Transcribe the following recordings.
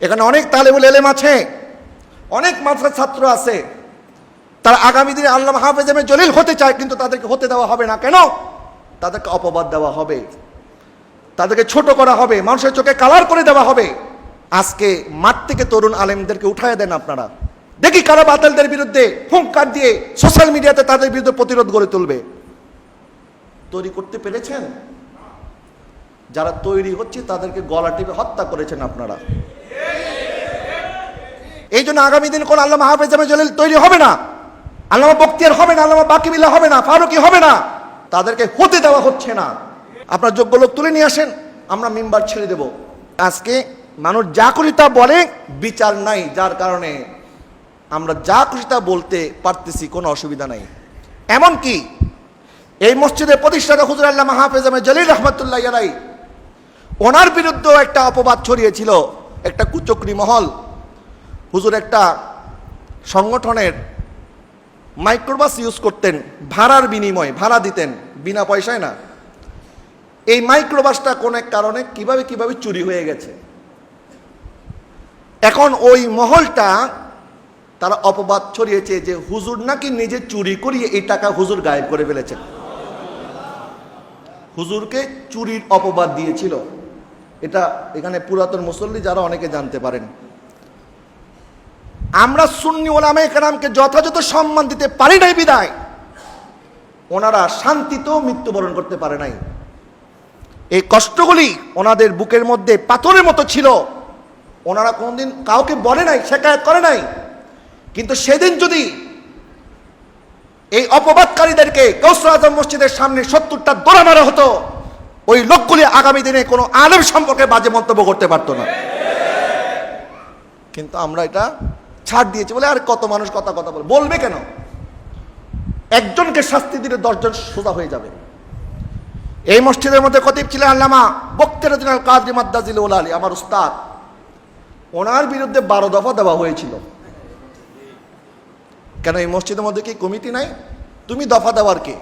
এখানে অনেক তালেবুল এলেম আছে, অনেক মাদ্রাসার ছাত্র আছে। তারা আগামী দিনে আল্লাহ হাফেজেমে জলিল হতে চায়, কিন্তু তাদেরকে হতে দেওয়া হবে না। কেন? তাদেরকে অপবাদ দেওয়া হবে। তাদেরকে ছোট করা হবে। মানুষের চোখে কালার করে দেওয়া হবে। আজকে মাঠ থেকে তরুণ আলেমদেরকে উঠায় দেন আপনারা। দেখি কারা বাতিলদের বিরুদ্ধে হুঙ্কার দিয়ে সোশ্যাল মিডিয়াতে তাদের বিরুদ্ধে প্রতিরোধ গড়ে তুলবে। তৈরি করতে পেরেছেন? যারা তৈরি হচ্ছে, তাদেরকে গলা টিপে হত্যা করেছেন আপনারা। এই জন্য আগামী দিন কোন আল্লাহ হাফেজ জলিল তৈরি হবে না, আল্লামা বক্তিয়ার হবে না, আল্লামা বাকিবিল্লা হবে না, ফারুকি হবে না, তাদেরকে হতে দেওয়া হচ্ছে না। আপনার যোগ্য লোক তুলে নিয়ে আসেন, আমরা মেম্বার ছেড়ে দেব। আজকে মানুষ যা খুশি তা বলে, বিচার নাই, যার কারণে আমরা যা খুশি তা বলতে পারতেছি, কোনো অসুবিধা নাই। এমনকি এই মসজিদের প্রতিষ্ঠাতা হুজুর আল্লাহ হাফেজ জলিল রহমতুল্লাহ ইয়ারাই ওনার বিরুদ্ধেও একটা অপবাদ ছড়িয়েছিল, একটা কুচক্রি মহল। হুজুর একটা সংগঠনের মাইক্রোবাস ইউজ করতেন, ভাড়ার বিনিময়ে, ভাড়া দিতেন, বিনা পয়সায় না। এই মাইক্রোবাসটা কোন এক কারণে কীভাবে কীভাবে চুরি হয়ে গেছে। এখন ওই মহলটা তারা অপবাদ ছড়িয়েছে যে হুজুর নাকি নিজে চুরি করিয়ে এই টাকা হুজুর গায়েব করে ফেলেছেন। হুজুরকে চুরির অপবাদ দিয়েছিল। এটা এখানে পুরাতন মুসল্লি যারা অনেকে জানতে পারেন। আমরা সুন্নি ওলামে কেরামকে যথাযথ সম্মান দিতে পারি নাই বিদায়। ওনারা শান্তিতেও মৃত্যুবরণ করতে পারে নাই। এই কষ্টগুলি ওনাদের বুকের মধ্যে পাথরের মতো ছিল। ওনারা কোনোদিন কাউকে বলে নাই, শেখায়ত করে নাই। কিন্তু সেদিন যদি এই অপবাদকারীদেরকে কৌসর আজম মসজিদের সামনে সত্তরটা দোড়া মারা হতো, ওই লোকগুলি আগামী দিনে কোনো আলেম সম্পর্কে বাজে মন্তব্য করতে পারতো না। কিন্তু আমরা এটা ছাড় দিয়েছে বলে, আর, কত মানুষ কথা কথা বলে। বলবে কেন? একজনকে শাস্তি দিলে দশজন সোজা হয়ে যাবে। এই মসজিদের মধ্যে কতিব ছিলেন আল্লামা বক্তেরুদ্দিন আল কাদি মাদ্দাজিল ওলা আলী আমার উস্তাদ। ওনার বিরুদ্ধে বারো দফা দেওয়া হয়েছিল। কেন, এই মসজিদের মধ্যে কি কমিটি নাই? তুমি দফা দেওয়ার কে?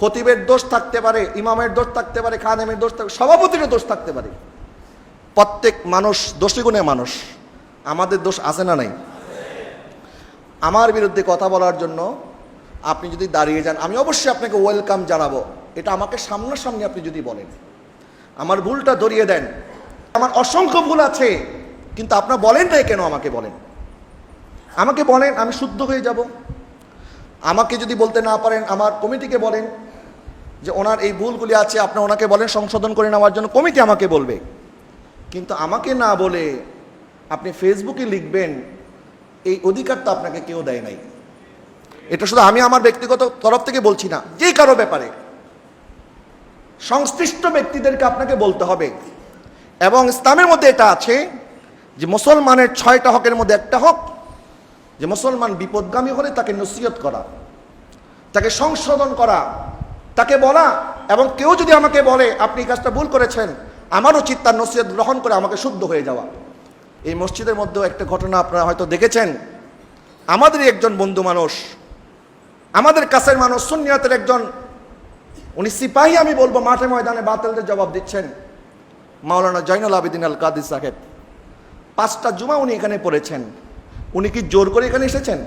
খতিবের দোষ থাকতে পারে, ইমামের দোষ থাকতে পারে খানেমের দোষ থাকতে সভাপতিরও দোষ থাকতে পারে। প্রত্যেক মানুষ দোষী গুণে মানুষ। আমাদের দোষ আছে না নাই? আমার বিরুদ্ধে কথা বলার জন্য আপনি যদি দাঁড়িয়ে যান, আমি অবশ্যই আপনাকে ওয়েলকাম জানাব। এটা আমাকে সামনাসামনি আপনি যদি বলেন, আমার ভুলটা ধরিয়ে দেন। আমার অসংখ্য ভুল আছে, কিন্তু আপনার বলেন নাই কেন আমাকে বলেন? আমাকে বলেন, আমি শুদ্ধ হয়ে যাব। আমাকে যদি বলতে না পারেন, আমার কমিটিকে বলেন যে ওনার এই ভুলগুলি আছে, আপনি ওনাকে বলেন, সংশোধন করে নেওয়ার জন্য কমিটি আমাকে বলবে। কিন্তু আমাকে না বলে আপনি ফেসবুকে লিখবেন, এই অধিকার তো আপনাকে কেউ দেয় নাই। এটা শুধু আমি আমার ব্যক্তিগত তরফ থেকে বলছি না, যে কারও ব্যাপারে। সংশ্লিষ্ট ব্যক্তিদেরকে আপনাকে বলতে হবে। এবং ইসলামের মধ্যে এটা আছে যে মুসলমানের ছয়টা হকের মধ্যে একটা হক, যে মুসলমান বিপদগামী হলে তাকে নসিহত করা, তাকে সংশোধন করা, তাকে বলা, এবং কেউ যদি আমাকে বলে, আপনি এই কাজটা ভুল করেছেন, আমার উচিত তার নসিহত গ্রহণ করে আমাকে শুদ্ধ হয়ে যাওয়া। এই মসজিদের মধ্যেও একটা ঘটনা আপনারা হয়তো দেখেছেন। আমাদেরই একজন বন্ধু মানুষ, আমাদের কাছের মানুষ সুনিয়াতের একজন, উনি সিপাহী, আমি বলব, মাঠে ময়দানে বাতিলদের জবাব দিচ্ছেন। মাওলানা জৈনুল আবেদিন আল কাদির সাহেব। পাঁচটা জুমা উনি এখানে পড়েছেন। উনি কি জোর করে এখানে এসেছেন?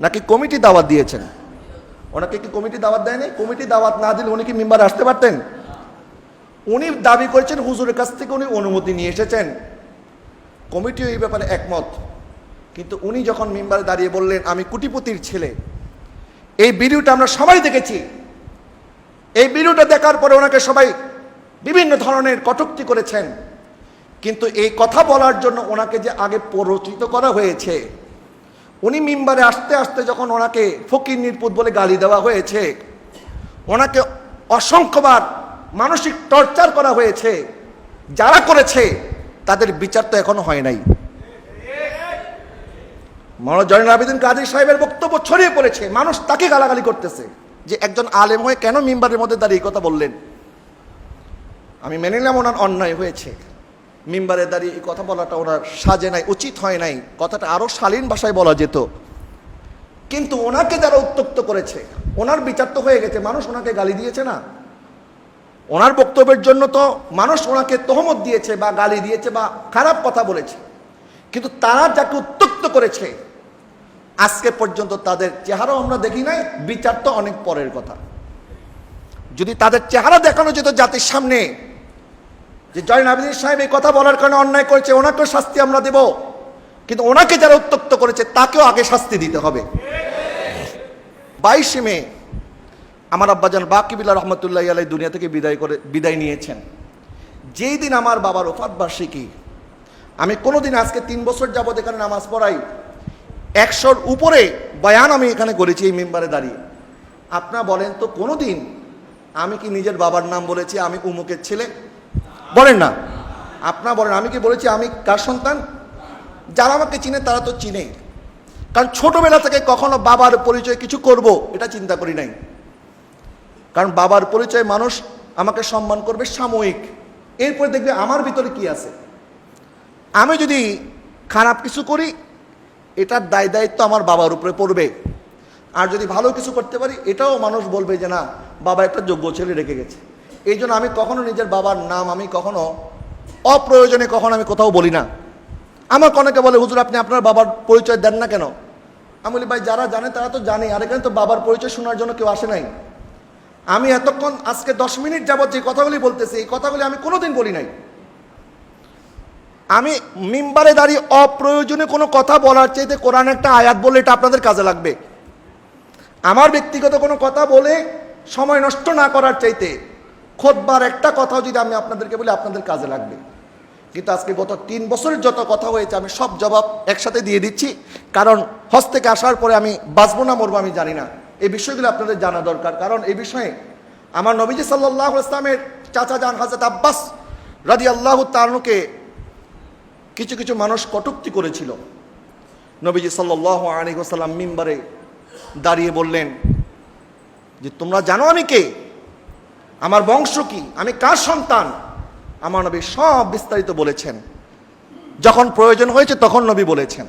নাকি কমিটি দাওয়াত দিয়েছেন? ওনাকে কি কমিটি দাওয়াত দেয়নি? কমিটি দাওয়াত না দিলে উনি কি মেম্বার আসতে পারতেন? উনি দাবি করেছেন, হুজুরের কাছ থেকে উনি অনুমতি নিয়ে এসেছেন। কমিটিও এই ব্যাপারে একমত। কিন্তু উনি যখন মেম্বারে দাঁড়িয়ে বললেন, আমি কুটিপতির ছেলে। এই ভিডিওটা আমরা সবাই দেখেছি। এই ভিডিওটা দেখার পরে ওনাকে সবাই বিভিন্ন ধরনের কটুক্তি করেছেন। কিন্তু এই কথা বলার জন্য ওনাকে যে আগে প্ররোচিত করা হয়েছে, উনি মিম্বারে আসতে আসতে যখন ওনাকে ফকির নির্পুত বলে গালি দেওয়া হয়েছে, ওনাকে অসংখ্যবার মানসিক টর্চার করা হয়েছে, যারা করেছে তাদের বিচার তো এখনও হয় নাই। মনোজ জয়নুল আবেদিন কাজী সাহেবের বক্তব্য ছড়িয়ে পড়েছে, মানুষ তাকে গালাগালি করতেছে যে একজন আলেম হয়ে কেন মিম্বারের মধ্যে দাঁড়িয়ে কথা বললেন? আমি মেনে নিলাম ওনার অন্যায় হয়েছে। মিম্বারে দাঁড়িয়ে এই কথা বলাটা ওনার সাজে নাই, উচিত হয় নাই। কথাটা আরও শালীন ভাষায় বলা যেত। কিন্তু ওনাকে যারা উত্তক্ত করেছে, ওনার বিচার তো হয়ে গেছে, মানুষ ওনাকে গালি দিয়েছে না। ওনার বক্তব্যের জন্য তো মানুষ ওনাকে তহমত দিয়েছে বা গালি দিয়েছে বা খারাপ কথা বলেছে। কিন্তু তারা যাকে উত্তক্ত করেছে, আজকে পর্যন্ত তাদের চেহারাও আমরা দেখি নাই, বিচার তো অনেক পরের কথা। যদি তাদের চেহারা দেখানো যেত জাতির সামনে, যে জয়ন আবিদিন সাহেব এই কথা বলার কারণে অন্যায় করেছে, ওনাকেও শাস্তি আমরা দেব। কিন্তু ওনাকে যারা উত্তক্ত করেছে, তাকেও আগে শাস্তি দিতে হবে। বাইশে মে আমার আব্বাজান বাকিবিল্লা রহমতুল্লাহ আলাই দুনিয়া থেকে বিদায় করে বিদায় নিয়েছেন। যেই দিন আমার বাবার ওফাত বার্ষিকী, আমি কোনোদিন আজকে তিন বছর যাবত এখানে নামাজ পড়াই, একশোর উপরে বয়ান আমি এখানে করেছি এই মেম্বারে দাঁড়িয়ে। আপনারা বলেন তো কোনোদিন আমি কি নিজের বাবার নাম বলেছি, আমি উমুকের ছেলে? বলেন না। আপনারা বলেন, আমি কি বলেছি, আমি কার সন্তান? যারা আমাকে চিনে তারা তো চিনে। কারণ ছোটবেলা থেকে কখনো বাবার পরিচয় কিছু করব, এটা চিন্তা করি নাই। কারণ বাবার পরিচয় মানুষ আমাকে সম্মান করবে সাময়িক। এরপরে দেখবে আমার ভিতরে কি আছে? আমি যদি খারাপ কিছু করি, এটার দায় দায়িত্ব আমার বাবার উপরে পড়বে। আর যদি ভালো কিছু করতে পারি, এটাও মানুষ বলবে যে না, বাবা একটা যোগ্য ছেলে রেখে গেছে। এই জন্য আমি কখনো নিজের বাবার নাম আমি কখনো অপ্রয়োজনে কখনো আমি কোথাও বলি না। আমার অনেকে বলে, হুজুর, আপনি আপনার বাবার পরিচয় দেন না কেন? আমি বলি, ভাই, যারা জানে তারা তো জানে। আর এখানে তো বাবার পরিচয় শোনার জন্য কেউ আসে নাই। আমি এতক্ষণ আজকে দশ মিনিট যাবত যে কথাগুলি বলতেছি, এই কথাগুলি আমি কোনোদিন বলি নাই। আমি মিম্বারে দাঁড়িয়ে অপ্রয়োজনে কোনো কথা বলার চাইতে কোরআন একটা আয়াত বলে এটা আপনাদের কাজে লাগবে। আমার ব্যক্তিগত কোনো কথা বলে সময় নষ্ট না করার চাইতে খোদবার একটা কথাও যদি আমি আপনাদেরকে বলি, আপনাদের কাজে লাগবে। কিন্তু আজকে গত তিন বছরের যত কথা হয়েছে, আমি সব জবাব একসাথে দিয়ে দিচ্ছি। কারণ হজ থেকে আসার পরে আমি বাঁচবো না, মরবো আমি জানি না। এই বিষয়গুলো আপনাদের জানা দরকার। কারণ এই বিষয়ে আমার নবীজি সাল্লাহ ইসলামের চাচা জান হাজরত আব্বাস রাজি আল্লাহ তানুকে কিছু কিছু মানুষ কটুক্তি করেছিল। নবীজি সাল্লাহ আলী সাল্লাম মিম্বারে দাঁড়িয়ে বললেন যে, তোমরা জানো আমি কে? আমার বংশ কি? আমি কার সন্তান? আমার নবী সব বিস্তারিত বলেছেন। যখন প্রয়োজন হয়েছে তখন নবী বলেছেন।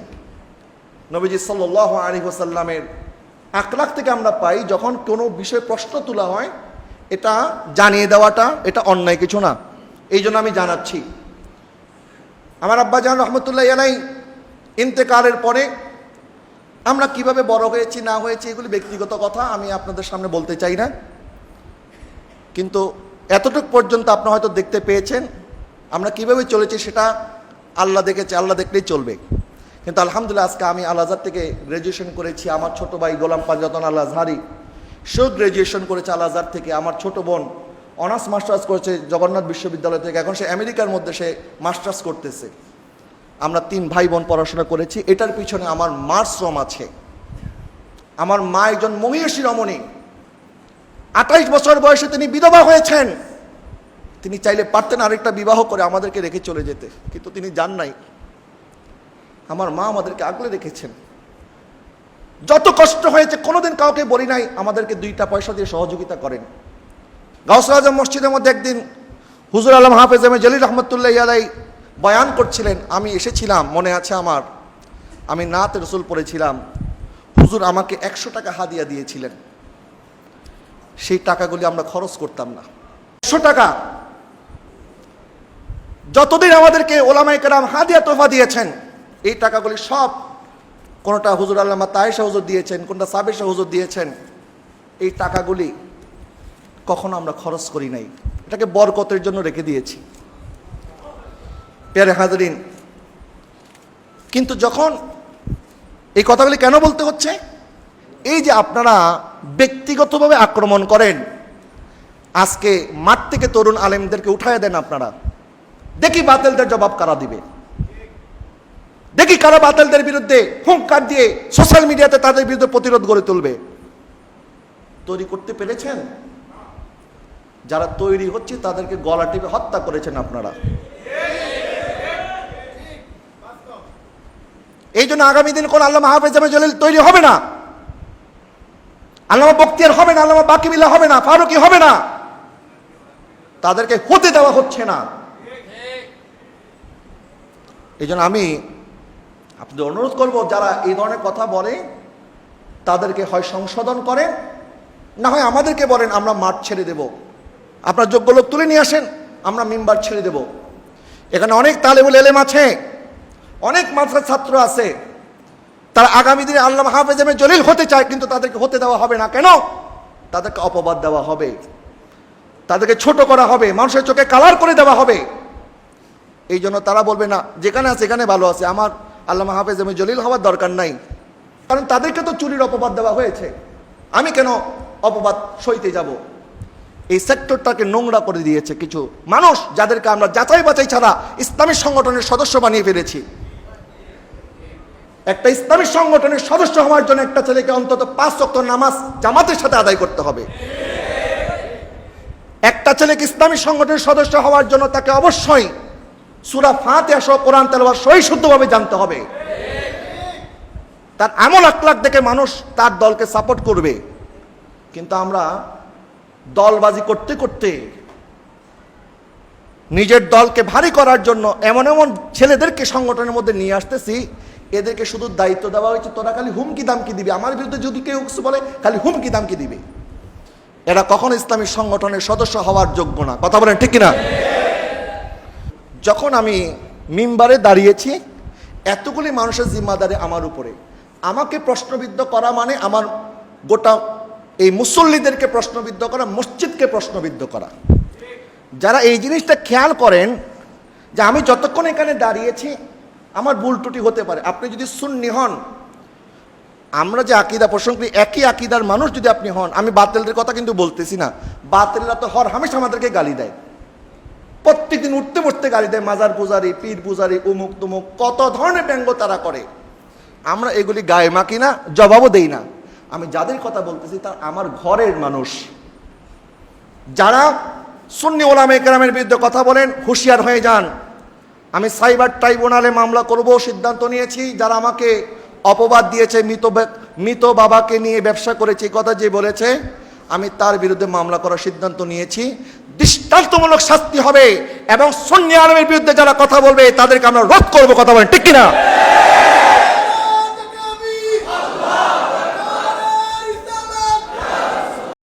নবীজি সাল্লাহ আলী ওসাল্লামের আকলাক থেকে আমরা পাই যখন কোনো বিষয়ে প্রশ্ন তোলা হয়, এটা জানিয়ে দেওয়াটা, এটা অন্যায় কিছু না। এই জন্য আমি জানাচ্ছি। আমার আব্বাজান রহমতুল্লাহ আলাই ইন্তেকালের পরে আমরা কীভাবে বড় হয়েছি, না হয়েছি, এগুলি ব্যক্তিগত কথা, আমি আপনাদের সামনে বলতে চাই না। কিন্তু এতটুক পর্যন্ত আপনারা হয়তো দেখতে পেয়েছেন, আমরা কীভাবে চলেছি সেটা আল্লাহ দেখেছে, আল্লাহ দেখলেই চলবে। কিন্তু আলহামদুলিল্লাহ আজকে আমি আল থেকে গ্র্যাজুয়েশন করেছি। আমার ছোট ভাই গোলাম পাঞ্জাতন আল আজহারি, সেও গ্র্যাজুয়েশন করেছে আল থেকে। আমার ছোট বোন অনার্স মাস্টার্স করেছে জগন্নাথ বিশ্ববিদ্যালয় থেকে। এখন সে আমেরিকার মধ্যে সে মাস্টার্স করতেছে। আমরা তিন ভাই বোন পড়াশোনা করেছি। এটার পিছনে আমার মার শ্রম আছে। আমার মা একজন মহিষী রমণী। আঠাইশ বছর বয়সে তিনি বিধবা হয়েছেন। তিনি চাইলে পারতেন আরেকটা বিবাহ করে আমাদেরকে রেখে চলে যেতে। কিন্তু তিনি যান নাই। আমার মা আমাদেরকে আগলে রেখেছেন। যত কষ্ট হয়েছে, কোনোদিন কাউকে বলি নাই, আমাদেরকে দুইটা পয়সা দিয়ে সহযোগিতা করেন। গাউসুল আজম মসজিদের মধ্যে একদিন হুজুর আলম হাফেজ এম জলিল রহমতুল্লাহ ইয়ালাই বয়ান করছিলেন, আমি এসেছিলাম, মনে আছে আমার, আমি নাত রসুল পড়েছিলাম, হুজুর আমাকে একশো টাকা হাদিয়া দিয়েছিলেন। সেই টাকাগুলি আমরা খরচ করতাম না। একশো টাকা। যতদিন আমাদেরকে ওলামাই হাদিয়া তোফা দিয়েছেন এই টাকাগুলি সব কোনোটা হুজুর আল্লামা তায়েশা হুজুর দিয়েছেন, কোনটা সাবেশা হুজুর দিয়েছেন, এই টাকাগুলি কখনো আমরা খরচ করি নাই। এটাকে বরকতের জন্য রেখে দিয়েছি। পেয়ারে হাজরিন, কিন্তু যখন এই কথাগুলি কেন বলতে হচ্ছে? এই যে আপনারা ব্যক্তিগতভাবে আক্রমণ করেন, আজকে মাঠ থেকে তরুণ আলেমদেরকে উঠায় দেন আপনারা, দেখি বাতিলদের জবাব কারা দিবে। দেখি কারা বাতিলদের বিরুদ্ধে হুঙ্কার দিয়ে সোশ্যাল মিডিয়াতে তাদের বিরুদ্ধে প্রতিরোধ গড়ে তুলবে। তৈরি করতে পেরেছেন? যারা তৈরি হচ্ছে তাদেরকে গলা টিপে হত্যা করেছেন আপনারা। এই জন্য আগামী দিন কোন আল্লাহ হাফেজ জলিল তৈরি হবে না। আল্লামা বক্তিয়ার হবে না, আল্লামা বাকিবিল্লা হবে না, ফারুকি হবে না। তাদেরকে হতে দেওয়া হচ্ছে না। এই আমি আপনাদের অনুরোধ করব, যারা এই ধরনের কথা বলে, তাদেরকে হয় সংশোধন করেন, না হয় আমাদেরকে বলেন, আমরা মাঠ ছেড়ে দেব। আপনার যোগ্য লোক তুলে নিয়ে আসেন, আমরা মেম্বার ছেড়ে দেব। এখানে অনেক তালেবুল এলেম আছে, অনেক মাদ্রাসার ছাত্র আছে। তারা আগামী দিনে আল্লাহ হাফেজ এমে জলিল হতে চায়, কিন্তু তাদেরকে হতে দেওয়া হবে না। কেন? তাদেরকে অপবাদ দেওয়া হবে। তাদেরকে ছোট করা হবে, মানুষের চোখে কালার করে দেওয়া হবে। এই জন্য তারা বলবে, না, যেখানে আছে, এখানে ভালো আছে। আমার আল্লাহ হাফেজ এমে জলিল হওয়ার দরকার নাই। কারণ তাদেরকে তো চুরির অপবাদ দেওয়া হয়েছে। আমি কেন অপবাদ সইতে যাব? এই সেক্টরটাকে নোংরা করে দিয়েছে কিছু মানুষ যাদেরকে আমরা যাচাই বাছাই ছাড়া ইসলামী সংগঠনের সদস্য বানিয়ে ফেলেছি। একটা ইসলামী সংগঠনের সদস্য হওয়ার জন্য একটা ছেলেকে অন্তত পাঁচ ওয়াক্ত নামাজ জামাতের সাথে আদায় করতে হবে। একটা ছেলেকে ইসলামী সংগঠনের সদস্য হওয়ার জন্য তাকে অবশ্যই সুরা ফাতে আসো কোরআন তেলাওয়াত সহি শুদ্ধভাবে জানতে হবে। তার এমন আকলাক দেখে মানুষ তার দলকে সাপোর্ট করবে। কিন্তু আমরা দলবাজি করতে করতে নিজের দলকে ভারী করার জন্য এমন এমন ছেলেদেরকে সংগঠনের মধ্যে নিয়ে আসতেছি, এদেরকে শুধু দায়িত্ব দেওয়া হয়েছে, তোরা খালি হুমকি দামকি দিবে। আমার বিরুদ্ধে যদি কেউ কিছু বলে, খালি হুমকি দামকি দিবে। এরা কখনো ইসলামী সংগঠনের সদস্য হওয়ার যোগ্য না। কথা বলেন ঠিক কিনা? যখন আমি মিম্বারে দাঁড়িয়েছি, এতগুলি মানুষের জিম্মাদারি আমার উপরে। আমাকে প্রশ্নবিদ্ধ করা মানে আমার গোটা এই মুসল্লিদেরকে প্রশ্নবিদ্ধ করা, মসজিদকে প্রশ্নবিদ্ধ করা। যারা এই জিনিসটা খেয়াল করেন যে আমি যতক্ষণ এখানে দাঁড়িয়েছি, আমার ভুল ত্রুটি হতে পারে। আপনি যদি সুন্নি হন, আমরা যে আকিদা পোষণ করি একই আকিদার মানুষ যদি আপনি হন, আমি বাতিলদের কথা কিন্তু বলতেছি না। বাতিলরা তো হর হামেশা আমাদেরকে গালি দেয়। প্রত্যেকদিন উঠতে বসতে দেয় মাজার পূজারি, পীর পূজারি, উমুক তুমুক, কত ধরনের ব্যঙ্গ তারা করে। আমরা এগুলি গায়ে মাকি না, জবাবও দেই না। আমি যাদের কথা বলতেছি, তার আমার ঘরের মানুষ। যারা সুন্নি ওলামে কেরামের বিরুদ্ধে কথা বলেন, হুঁশিয়ার হয়ে যান। আমি সাইবার ট্রাইব্যুনালে মামলা করব, সিদ্ধান্ত নিয়েছি, যারা আমাকে অপবাদ দিয়েছে, মৃত মৃত বাবাকে নিয়ে ব্যবসা করেছে কথা যে বলেছে, আমি তার বিরুদ্ধে মামলা করার সিদ্ধান্ত নিয়েছি। দৃষ্টান্তমূলক শাস্তি হবে এবং সন্নি আলমের বিরুদ্ধে যারা কথা বলবে, তাদেরকে আমরা রোধ করব কথা বলেন, ঠিক কিনা?